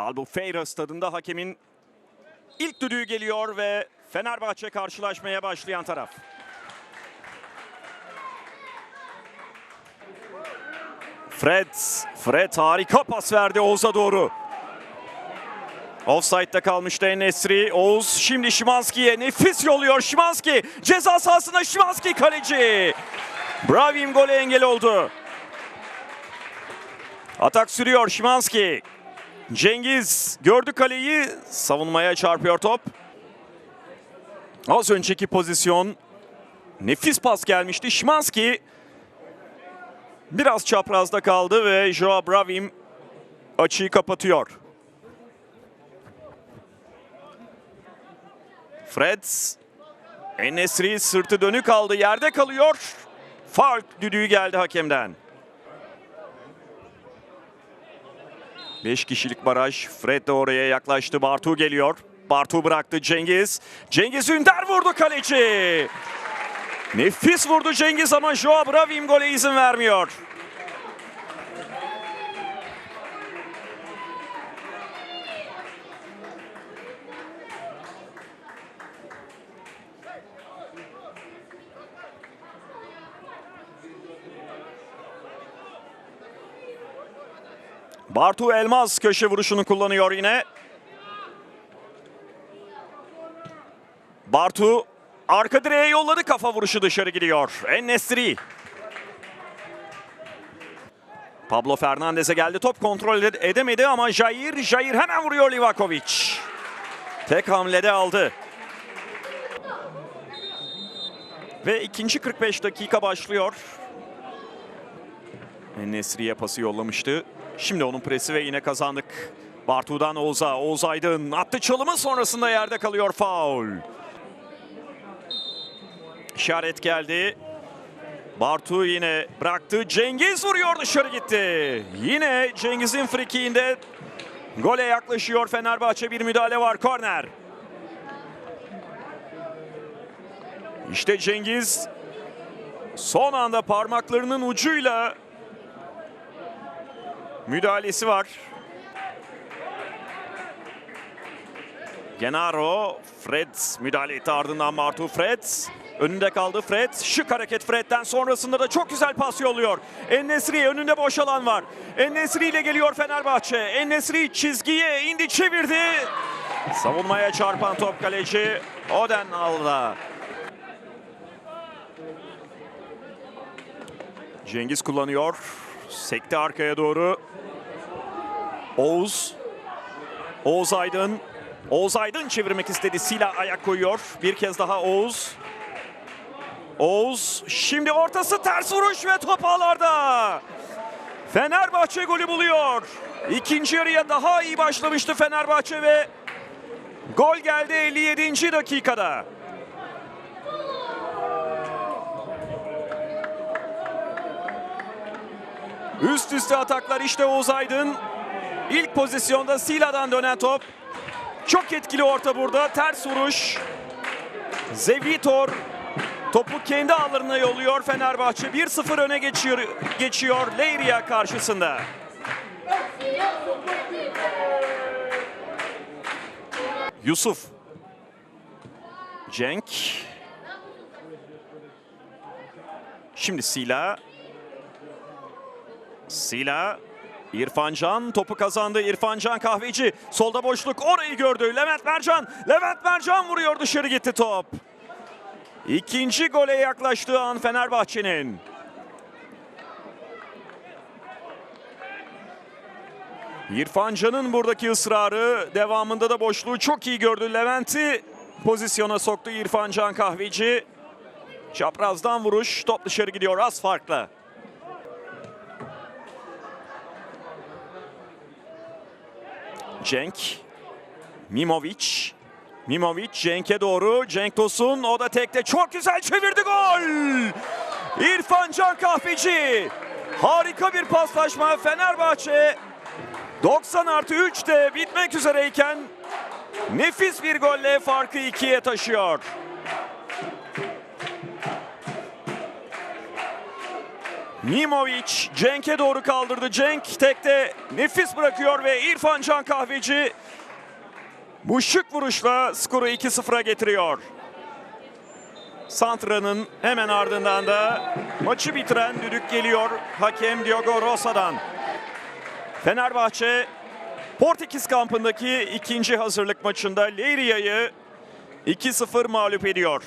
Albufeira stadında hakemin ilk düdüğü geliyor ve Fenerbahçe karşılaşmaya başlayan taraf. Fred, Fred harika pas verdi Oğuz'a doğru. Offside'da kalmıştı Enesri. Oğuz şimdi Şimanski'ye nefis yolluyor Şimanski. Ceza sahasına Şimanski kaleci. Bravim gole engel oldu. Atak sürüyor Şimanski. Cengiz gördü kaleyi. Savunmaya çarpıyor top. Az önceki pozisyon nefis pas gelmişti. Şimanski biraz çaprazda kaldı ve Joao Bravim açıyı kapatıyor. Fred Enesri sırtı dönük aldı. Yerde kalıyor. Faul düdüğü geldi hakemden. 5 kişilik baraj. Fred de oraya yaklaştı. Bartu geliyor. Bartu bıraktı Cengiz. Cengiz Ünder vurdu kaleci. Nefis vurdu Cengiz ama Joao Bravim gole izin vermiyor. Bartu Elmaz köşe vuruşunu kullanıyor yine. Bartu arka direğe yolladı kafa vuruşu dışarı gidiyor. Ennesri. Pablo Fernandez'e geldi top kontrol ed- edemedi ama Jair, Jair hemen vuruyor Livakovic. Tek hamlede aldı. Ve ikinci 45 dakika başlıyor. Nesri'ye pası yollamıştı. Şimdi onun presi ve yine kazandık. Bartu'dan Oğuz'a. Oğuz Aydın attı çalımı sonrasında yerde kalıyor faul. İşaret geldi. Bartu yine bıraktı. Cengiz vuruyor dışarı gitti. Yine Cengiz'in frikiğinde gole yaklaşıyor Fenerbahçe. Bir müdahale var. Korner. İşte Cengiz son anda parmaklarının ucuyla müdahalesi var. Genaro, Fred müdahale etti ardından Martu Fred. Önünde kaldı Fred. Şık hareket Fred'den sonrasında da çok güzel pas yolluyor. Ennesri önünde boş alan var. Ennesri ile geliyor Fenerbahçe. Ennesri çizgiye indi çevirdi. Savunmaya çarpan top kaleci Oden aldı. Cengiz kullanıyor. Sekti arkaya doğru. Oğuz. Oğuz Aydın. Oğuz Aydın çevirmek istedi. Sila ayak koyuyor. Bir kez daha Oğuz. Oğuz şimdi ortası ters vuruş ve top ağlarda. Fenerbahçe golü buluyor. İkinci yarıya daha iyi başlamıştı Fenerbahçe ve gol geldi 57. dakikada. Üst üste ataklar işte Oğuz Aydın. İlk pozisyonda Sila'dan dönen top. Çok etkili orta burada. Ters vuruş. Zevitor topu kendi ağlarına yolluyor Fenerbahçe. 1-0 öne geçiyor, geçiyor Leiria karşısında. Yusuf. Cenk. Şimdi Sila. Sila İrfan Can topu kazandı. İrfan Can Kahveci solda boşluk orayı gördü. Levent Mercan. Levent Mercan vuruyor dışarı gitti top. İkinci gole yaklaştığı an Fenerbahçe'nin. İrfan Can'ın buradaki ısrarı devamında da boşluğu çok iyi gördü. Levent'i pozisyona soktu İrfan Can Kahveci. Çaprazdan vuruş top dışarı gidiyor az farkla. Cenk. Mimovic. Mimovic Cenk'e doğru. Cenk Tosun o da tekte çok güzel çevirdi gol. İrfan Can Kahveci. Harika bir paslaşma Fenerbahçe. 90 artı 3'te bitmek üzereyken nefis bir golle farkı ikiye taşıyor. Mimovic Cenk'e doğru kaldırdı. Cenk tekte nefis bırakıyor ve İrfan Can Kahveci bu şık vuruşla skoru 2-0'a getiriyor. Santra'nın hemen ardından da maçı bitiren düdük geliyor hakem Diogo Rosa'dan. Fenerbahçe Portekiz kampındaki ikinci hazırlık maçında Leiria'yı 2-0 mağlup ediyor.